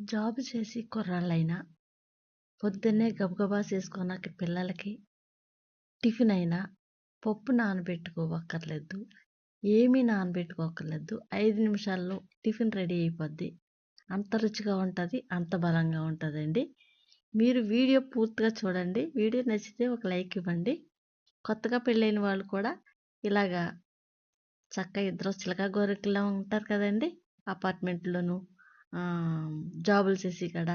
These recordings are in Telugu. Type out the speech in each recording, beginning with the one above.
జాబ్ చేసి కుర్రాళ్ళైనా పొద్దున్నే గబగబా చేసుకున్నాక పిల్లలకి టిఫిన్ అయినా పప్పు నానబెట్టుకోవక్కర్లేదు. ఏమీ నానబెట్టుకోకర్లేదు ఐదు నిమిషాల్లో టిఫిన్ రెడీ అయిపోద్ది. అంత రుచిగా ఉంటుంది అంత బలంగా ఉంటుందండి. మీరు వీడియో పూర్తిగా చూడండి. వీడియో నచ్చితే ఒక లైక్ ఇవ్వండి. కొత్తగా పెళ్ళైన వాళ్ళు కూడా ఇలాగా చక్కగా ఇద్దరు చిలక గోరికలా ఉంటారు కదండి. అపార్ట్మెంట్లోనూ జాబులు చేసి కాడ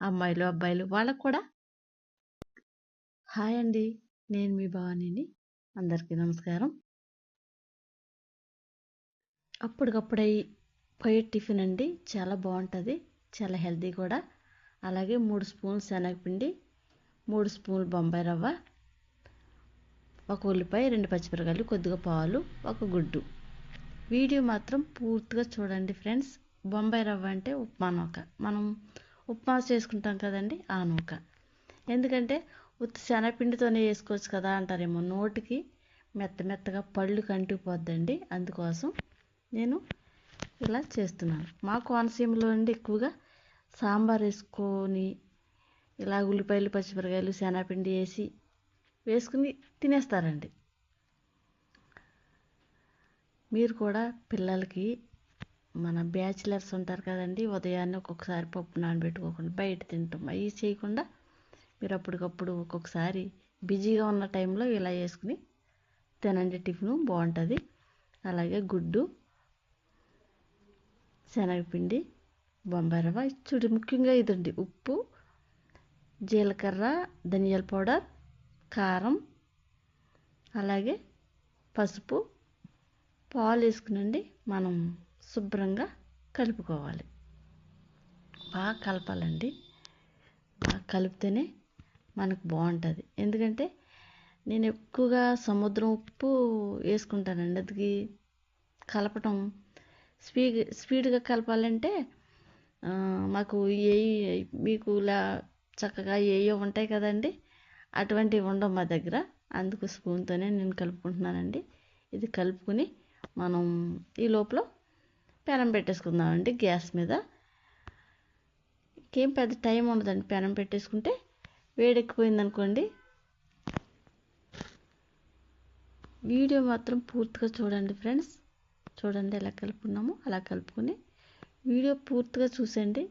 అమ్మాయిలు అబ్బాయిలు వాళ్ళకు కూడా. హాయ్ అండి. నేను మీ భవానీని. అందరికీ నమస్కారం. అప్పటికప్పుడై పోయే టిఫిన్ అండి. చాలా బాగుంటుంది. చాలా హెల్తీ కూడా. అలాగే మూడు స్పూన్లు శనగపిండి మూడు స్పూన్లు బొంబాయి రవ్వ ఒక ఉల్లిపాయ రెండు పచ్చిమిరకాయలు కొద్దిగా పాలు ఒక గుడ్డు. వీడియో మాత్రం పూర్తిగా చూడండి ఫ్రెండ్స్. బొంబాయి రవ్వ అంటే ఉప్మా నూక. మనం ఉప్మా చేసుకుంటాం కదండి ఆ నూక. ఎందుకంటే ఉత్తి శనగపిండితోనే వేసుకోవచ్చు కదా అంటారేమో. నోటికి మెత్త మెత్తగా పళ్ళు కంటిపోద్దండి అందుకోసం నేను ఇలా చేస్తున్నాను. మా కోనసీమలో అండి ఎక్కువగా సాంబార్ వేసుకొని ఇలా ఉల్లిపాయలు పచ్చిమిరకాయలు శనగపిండి వేసి వేసుకుని తినేస్తారండి. మీరు కూడా పిల్లలకి మన బ్యాచిలర్స్ ఉంటారు కదండి ఉదయాన్నే ఒక్కొక్కసారి పప్పు నానబెట్టుకోకుండా బయట తింటాం. అవి చేయకుండా మీరు అప్పటికప్పుడు ఒక్కొక్కసారి బిజీగా ఉన్న టైంలో ఇలా వేసుకుని తినండి. టిఫిన్ బాగుంటుంది. అలాగే గుడ్డు శనగపిండి బొంబాయి రవ్వ. చూడు ముఖ్యంగా ఇదండి. ఉప్పు జీలకర్ర ధనియాల పౌడర్ కారం అలాగే పసుపు పాలు వేసుకునండి. మనం శుభ్రంగా కలుపుకోవాలి. బాగా కలపాలండి. బాగా కలిపితేనే మనకు బాగుంటుంది. ఎందుకంటే నేను ఎక్కువగా సముద్రం ఉప్పు వేసుకుంటానండి. అది కలపటం స్పీడ్ స్పీడ్గా కలపాలంటే మాకు ఏ మీకు ఇలా చక్కగా ఏయో ఉంటాయి కదండి. అటువంటివి ఉండవు మా దగ్గర. అందుకు స్పూన్తోనే నేను కలుపుకుంటున్నానండి. ఇది కలుపుకొని మనం ఈ లోపల పెనం పెట్టేసుకుందామండి గ్యాస్ మీద. ఇంకేం పెద్ద టైం ఉండదండి పెనం పెట్టేసుకుంటే. వేడెక్కిపోయింది అనుకోండి వీడియో మాత్రం పూర్తిగా చూడండి ఫ్రెండ్స్. చూడండి ఎలా కలుపుకున్నామో అలా కలుపుకొని వీడియో పూర్తిగా చూసండి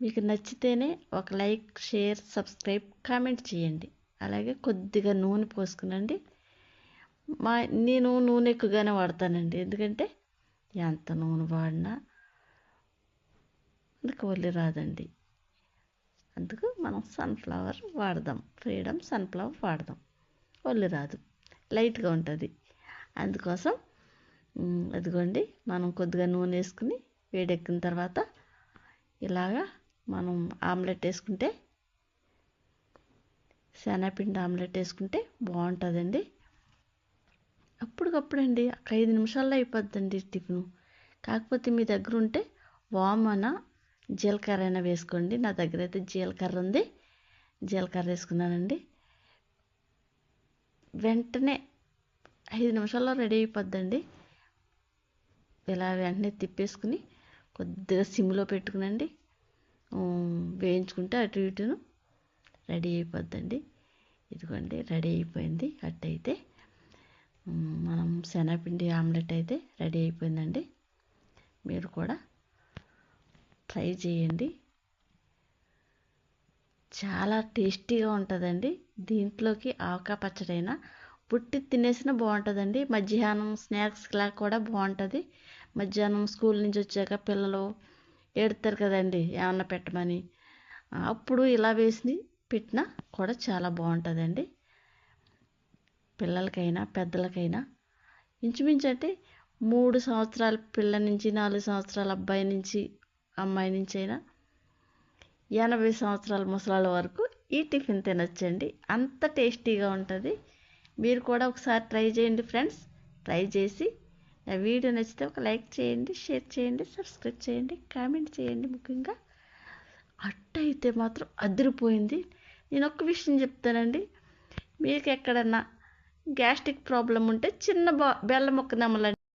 మీకు నచ్చితేనే ఒక లైక్ షేర్ సబ్స్క్రైబ్ కామెంట్ చేయండి. అలాగే కొద్దిగా నూనె పోసుకునండి. మా నేను నూనె ఎక్కువగానే వాడతానండి. ఎందుకంటే ఎంత నూనె వాడినా అందుకు ఒళ్ళు రాదండి. అందుకు మనం సన్ఫ్లవర్ వాడదాం. ఫ్రీడమ్ సన్ఫ్లవర్ వాడదాం. ఒళ్ళు రాదు. లైట్గా ఉంటుంది. అందుకోసం అదిగోండి మనం కొద్దిగా నూనె వేసుకుని వేడెక్కిన తర్వాత ఇలాగా మనం ఆమ్లెట్ వేసుకుంటే శనగపిండి ఆమ్లెట్ వేసుకుంటే బాగుంటుందండి. అప్పటికప్పుడండి ఒక ఐదు నిమిషాల్లో అయిపోద్దండి టిఫిన్. కాకపోతే మీ దగ్గర ఉంటే వామన జీలకర్ర అయినా వేసుకోండి. నా దగ్గర అయితే జీలకర్ర ఉంది జీలకర్ర వేసుకున్నానండి. వెంటనే ఐదు నిమిషాల్లో రెడీ అయిపోద్దండి. ఇలా వెంటనే తిప్పేసుకుని కొద్దిగా సిమ్లో పెట్టుకునండి. వేయించుకుంటే అటు ఇటును రెడీ అయిపోద్దండి. ఇదిగోండి రెడీ అయిపోయింది. అట్టయితే మనం శనగపిండి ఆమ్లెట్ అయితే రెడీ అయిపోయిందండి. మీరు కూడా ట్రై చేయండి. చాలా టేస్టీగా ఉంటుందండి. దీంట్లోకి ఆవకా పచ్చడైనా పుట్టి తినేసిన బాగుంటుందండి. మధ్యాహ్నం స్నాక్స్లా కూడా బాగుంటుంది. మధ్యాహ్నం స్కూల్ నుంచి వచ్చాక పిల్లలు ఏడుతారు కదండి ఏమన్నా పెట్టమని. అప్పుడు ఇలా వేసి పెట్టినా కూడా చాలా బాగుంటుందండి. పిల్లలకైనా పెద్దలకైనా. ఇంచుమించు అంటే మూడు సంవత్సరాల పిల్ల నుంచి నాలుగు సంవత్సరాల అబ్బాయి నుంచి అమ్మాయి నుంచి అయినా ఎనభై సంవత్సరాల ముసలాళ్ళ వరకు ఈ టిఫిన్ తినొచ్చండి. అంత టేస్టీగా ఉంటుంది. మీరు కూడా ఒకసారి ట్రై చేయండి ఫ్రెండ్స్. ట్రై చేసి నా వీడియో నచ్చితే ఒక లైక్ చేయండి షేర్ చేయండి సబ్స్క్రైబ్ చేయండి కామెంట్ చేయండి ముఖ్యంగా. అట్ట అయితే మాత్రం అదిరిపోయింది. నేను ఒక్క విషయం చెప్తానండి. మీకు ఎక్కడన్నా గ్యాస్ట్రిక్ ప్రాబ్లం ఉంటే చిన్న బా బెల్లం ముక్క నమ్మలండి